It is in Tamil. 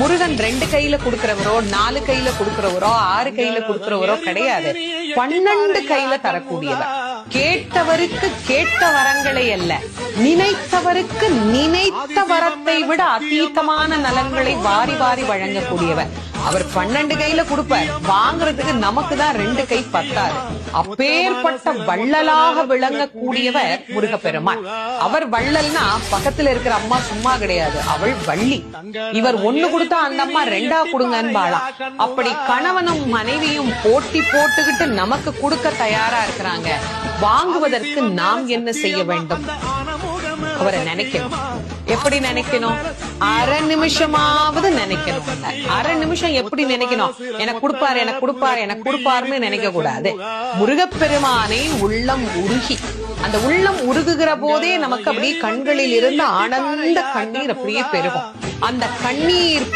முருகன் ரெண்டு கையில குடுக்கிறவரோ நாலு கையில குடுக்கிறவரோ ஆறு கையில குடுக்கிறவரோ கிடையாது. பன்னெண்டு கையில தரக்கூடியவர். கேட்டவருக்கு கேட்ட வரங்களை அல்ல. நினைத்தவருக்கு நினைத்த வரத்தை விட அதீதமான நலன்களை வாரி வாரி வழங்கக்கூடியவர். அவர் பன்னெண்டு கையில கொடுப்பார் வாங்குறதுக்கு நமக்கு தான் ரெண்டு கை பத்தாது. அப்பேற்பட்ட வள்ளலாக விளங்கக்கூடியவர் முருகப்பெருமான். அவர் வள்ளல்னா பக்கத்துல இருக்கிற அம்மா சும்மா கிடையாது. அவள் வள்ளி. இவர் ஒண்ணு கொடுத்தா அந்த அம்மா ரெண்டா கொடுங்கன்னு அப்படி கணவனும் மனைவியும் போட்டி போட்டுக்கிட்டு நமக்கு கொடுக்க தயாரா இருக்கிறாங்க. வாங்குவதற்கு நாம் என்ன செய்ய வேண்டும்? அவரை நினைக்கணும். எப்படி நினைக்கணும்? அரை நிமிஷமாவது நினைக்கணும். அரை நிமிஷம் எப்படி நினைக்கணும்? எனக்கு கொடுப்பாரு எனக்கு கொடுப்பாரு எனக்கு கொடுப்பாருன்னு நினைக்க கூடாது முருகப்பெருமானை உள்ளம் உருகி. அந்த உள்ளம் உருகுகிற போதே நமக்கு அப்படியே கண்களில் இருந்து ஆனந்த கண்ணீர் அப்படியே பெருகும். அந்த கண்ணீர்